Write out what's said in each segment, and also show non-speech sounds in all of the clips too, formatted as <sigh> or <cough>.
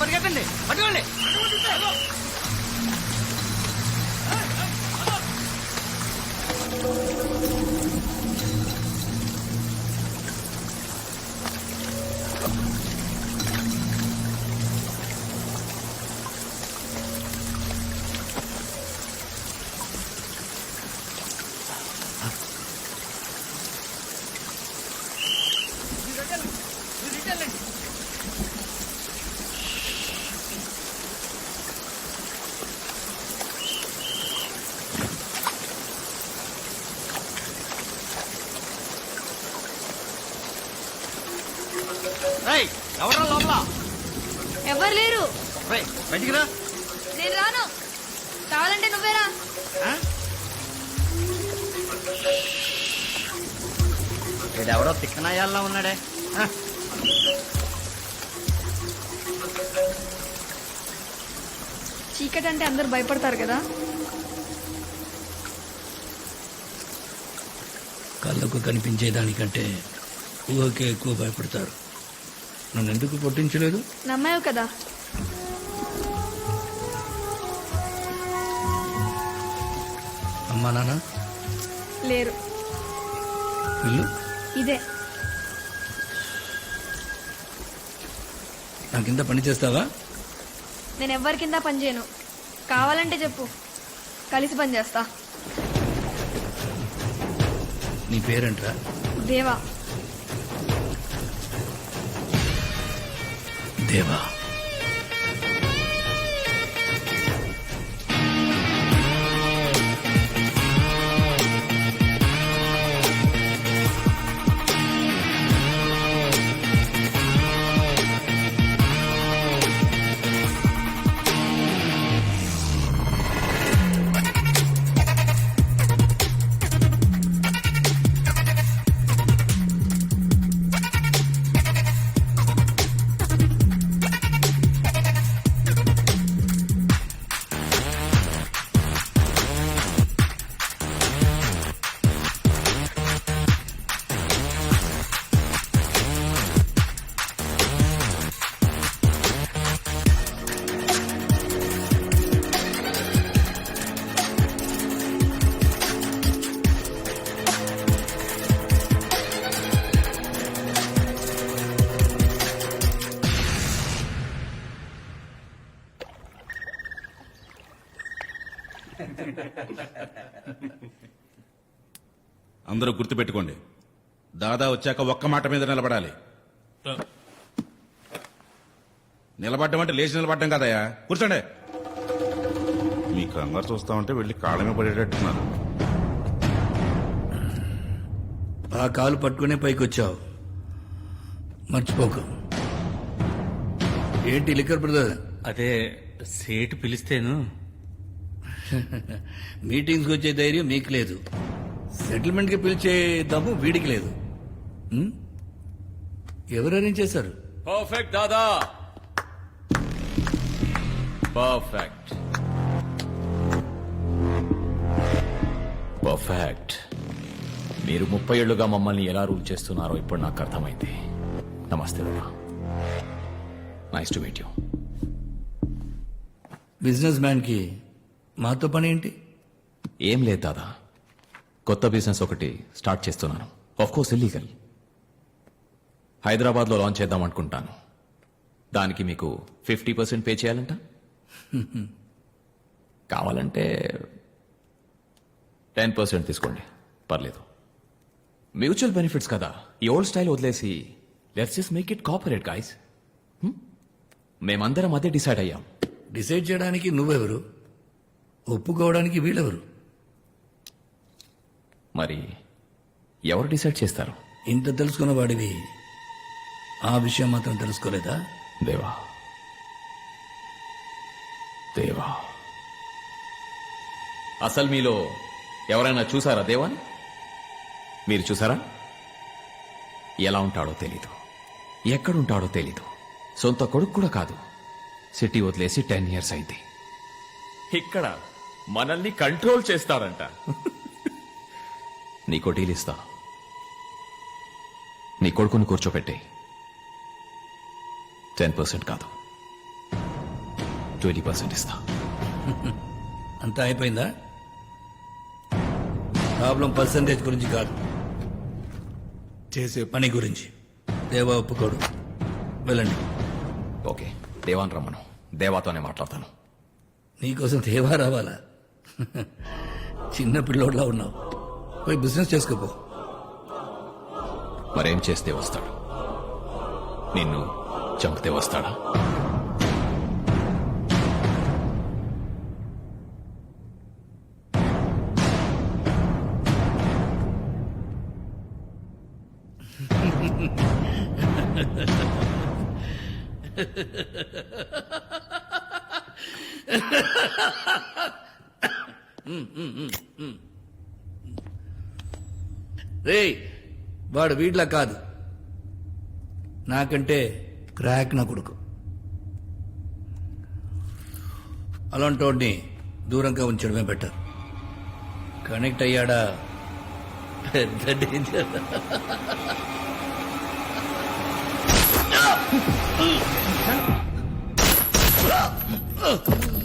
పరిగెత్తండి. పట్టుకోండి రేయ్ ఎవరు లేరు? రేయ్ బయటికి రా. నేను రాను. కావాలంటే నువ్వేరా? వీడెవడో తిక్కనాయాల్లో ఉన్నాడే. చీకటి అంటే అందరు భయపడతారు కదా. కళ్ళకు కనిపించేదానికంటే ఊహకే ఎక్కువ భయపడతారు. నన్ను ఎందుకు పుట్టించలేదు నమ్మావు కదా. అమ్మా నాన్న. లేరు. ఇల్లు? ఇదే. నాకింత పని చేస్తావా? నేను ఎవరి కింద పని చేయను. కావాలంటే చెప్పు. కలిసి పని చేస్తా. నీ పేరేంట్రా? దేవా. దేవా అందరూ గుర్తుపెట్టుకోండి. దాదా వచ్చాక ఒక్క మాట మీద నిలబడాలి. నిలబడ్డం అంటే లేచి నిలబడ్డం కదయా కూర్చోండి. మీ కంగారు చూస్తామంటే వెళ్ళి కాళ్ళమే పడేటట్టున్నారు. ఆ కాలు పట్టుకునే పైకి వచ్చావు మర్చిపోకు. ఏంటి లిక్కర్ బ్రదర్? అదే సేటు పిలిస్తేను. మీటింగ్స్కి వచ్చే ధైర్యం మీకు లేదు. సెటిల్మెంట్కి పిలిచే దమ్ము వీడికి లేదు? ఎవరు అరేంజ్ చేశారు? పర్ఫెక్ట్ దాదా. పర్ఫెక్ట్. పర్ఫెక్ట్. మీరు ముప్పై ఏళ్ళుగా మమ్మల్ని ఎలా రూల్ చేస్తున్నారో ఇప్పుడు నాకు అర్థమైంది. నమస్తే nice to meet you business మ్యాన్కి మాతో పని ఏంటి ఏం లేదు దాదా. కొత్త బిజినెస్ ఒకటి స్టార్ట్ చేస్తున్నాను. ఆఫ్ కోర్స్ ఇల్లీగల్ హైదరాబాద్లో లాంచ్ చేద్దాం అనుకుంటాను. దానికి మీకు ఫిఫ్టీ పర్సెంట్ పే చేయాలంట? <laughs> కావాలంటే టెన్ పర్సెంట్ తీసుకోండి. పర్లేదు. మ్యూచువల్ బెనిఫిట్స్ కదా. ఈ ఓల్డ్ స్టైల్ వదిలేసి let's just make it cooperate guys మేమందరం అదే డిసైడ్ అయ్యాం. డిసైడ్ చేయడానికి నువ్వెవరు? ఒప్పుకోవడానికి వీళ్ళెవరు మరి ఎవరు డిసైడ్ చేస్తారు? ఇంత తెలుసుకున్న వాడివి. ఆ విషయం మాత్రం తెలుసుకోలేదా? దేవా. దేవా. అసలు మీలో ఎవరైనా చూసారా దేవాని? మీరు చూసారా? ఎలా ఉంటాడో తెలీదు. ఎక్కడుంటాడో తెలీదు. సొంత కొడుకు కూడా కాదు. సిటీ వదిలేసి టెన్ ఇయర్స్ అయింది. ఇక్కడ మనల్ని కంట్రోల్ చేస్తారంట. నీకో డీల్ ఇస్తా. నీ కొడుకుని కూర్చోపెట్టే. టెన్ పర్సెంట్ కాదు. ట్వంటీ పర్సెంట్ ఇస్తా. అంతా అయిపోయిందా? ప్రాబ్లం పర్సంటేజ్ గురించి కాదు. చేసే పని గురించి. దేవా ఒప్పుకోడు. వెళ్ళండి. ఓకే. దేవాన్ రమ్మను. దేవాతోనే మాట్లాడతాను. నీకోసం దేవా రావాలా? <laughs> చిన్న పిల్లోడ్లా ఉన్నావు. పోయి బిజినెస్ చేసుకోపో. మరేం చేస్తే వస్తాడు? నిన్ను చంపితే వస్తాడా? <laughs> రే వాడు వీడ్లా కాదు. నాకంటే క్రాక్ నా కొడుకు. అలాంటి వాడిని దూరంగా ఉంచడమే బెటర్. కనెక్ట్ అయ్యాడా? పెద్ద డేంజర్. Oh! <laughs>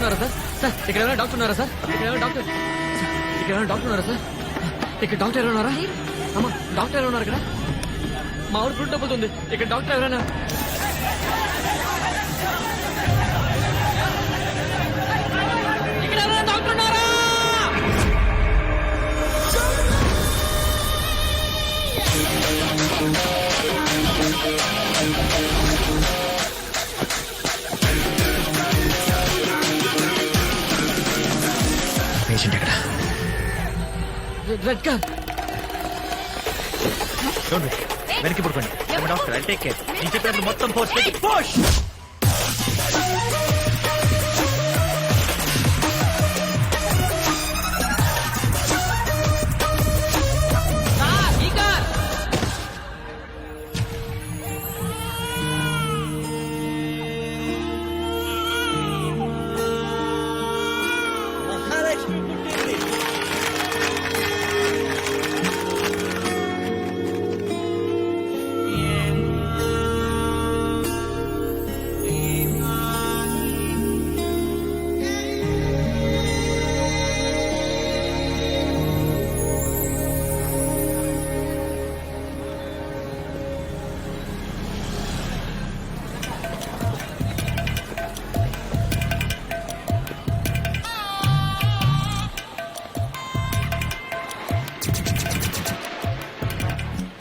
ఉన్నారా సార్? సార్ ఇక్కడ ఎవరైనా డాక్టర్ ఉన్నారా సార్? ఇక్కడ ఎవరైనా డాక్టర్ ఇక్కడ ఎవరైనా డాక్టర్ ఉన్నారా సార్? ఇక్కడ డాక్టర్ ఎవరైనా ఉన్నారా? అమ్మా డాక్టర్ ఎవరు ఉన్నారు ఇక్కడ? మా ఊరు ఫుడ్ డబ్బుతుంది ఇక్కడ డాక్టర్ ఎవరైనా రెడ్ కార్ వెనక్కి పడుకోండి. డాక్టర్ టేక్ కేర్ నేను చెప్పినప్పుడు మొత్తం ఫోర్స్ పెట్టి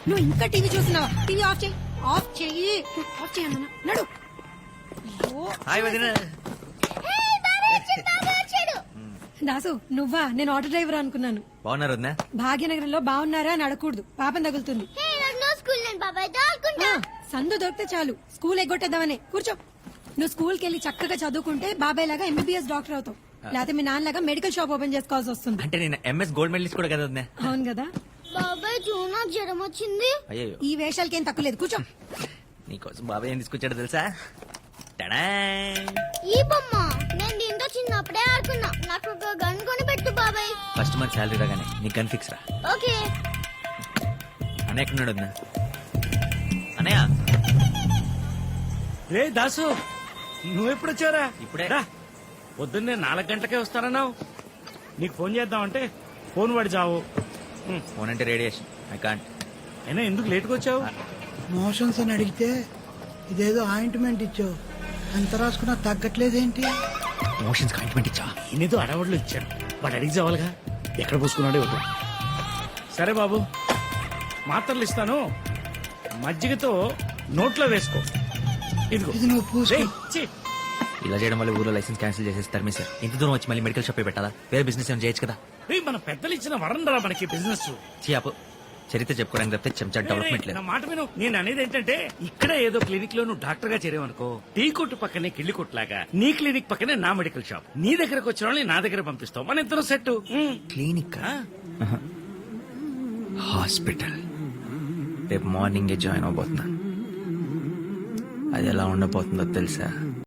నువ్వు ఇంకా టీవీ చూస్తున్నావా? టీవీ ఆఫ్ చేయి. ఆఫ్ చెయ్యి ఆఫ్ చేయను నడు. అయ్యో. హాయ్ వదిన. దాసు నువ్వా? నేను ఆటో డ్రైవర్ అనుకున్నాను. బాగున్నారు వదిన? భాగ్యనగరంలో బాగున్నారా అని అడగకూడదు. పాపం తగులుతుంది. సందు దొరికితే చాలు. స్కూల్ ఎగ్గొట్టేద్దామని. కూర్చో. నువ్వు స్కూల్కి వెళ్ళి చక్కగా చదువుకుంటే బాబాయ్ లాగా ఎంబీబీఎస్ డాక్టర్ అవుతావు. లేకపోతే మీ నాన్నలాగా మెడికల్ షాప్ ఓపెన్ చేసుకోవాల్సి వస్తుంది. అంటే నేను ఎంఎస్ గోల్డ్ మెడలిస్ట్ కూడా కదా అవును కదా. బాబాయ్ జూనా జ్వరం వచ్చింది. అయ్యో ఈ వేషాలకి ఏం తక్కువ లేదు. కూర్చో. నీకోసం బాబాయ్ ఏం తీసుకొచ్చాడు తెలుసా? టడా. ఈ బొమ్మ నేను దీంతో చిన్నప్పుడే ఆడుకున్నా. నాకు ఒక గన్ కొని పెట్టు బాబాయ్. ఫస్ట్ మంత్ శాలరీ రాగానే నీకు గన్ ఫిక్స్ రా. ఓకే. అన్నయ్య ఎక్కడున్నాడు వదిన? రే దాసు నువ్వెప్పుడు వచ్చారా ఇప్పుడే. రా. పొద్దున్నే నాలుగు గంటలకే వస్తానన్నావు. నీకు ఫోన్ చేద్దామంటే ఫోన్ పడి చావు ఫోన్ అంటే రేడియేషన్. ఐ కాంట్ అయినా ఎందుకు లేట్గా వచ్చావు? మోషన్స్ అని అడిగితే ఇదేదో ఆయింట్మెంట్ ఇచ్చావు. ఎంత రాసుకున్నా తగ్గట్లేదేంటి? మోషన్స్ కాంట్మెంట్ ఇచ్చా? నేనేదో అడవడ్లు ఇచ్చాను వాడు అడిగి చావాలిగా? ఎక్కడ పూసుకున్నాడే వద్దు సరే బాబు మాత్రలు ఇస్తాను. మజ్జిగతో నోట్లో వేసుకో. ఇదిగో. ఇది నువ్వు ఛీ, ఇలా చేయడం వల్ల ఊర్లో లైసెన్స్ క్యాన్సిల్ చేసేసి తరిమేశారు ఇంత దూరం వచ్చి మళ్ళీ మెడికల్ షాప్ పెట్టాలా? వేరే బిజినెస్ ఏమైనా చేయొచ్చు కదా? రేయ్, మన పెద్దలు ఇచ్చిన వరం రా మనకి బిజినెస్ చియాపు చరిత్ర చెప్పుకోవడానికి తప్పితే చెంచా డెవలప్మెంట్ నా లేదు. మాట విను. నేను అనేది ఏంటంటే ఇక్కడ ఏదో క్లినిక్లో నువ్వు డాక్టర్గా చేరేవనుకో టీ కొట్టు పక్కనే కిళ్ళి కొట్లాగా నీ క్లినిక్ పక్కనే నా మెడికల్ షాప్ నీ దగ్గరకు వచ్చిన వాళ్ళని నా దగ్గర పంపిస్తావు మన ఇద్దరం సెట్ క్లినిక్ హాస్పిటల్ రేపు మార్నింగే జాయిన్ అవబోతున్నాను అది ఎలా ఉండబోతుందో తెలుసా?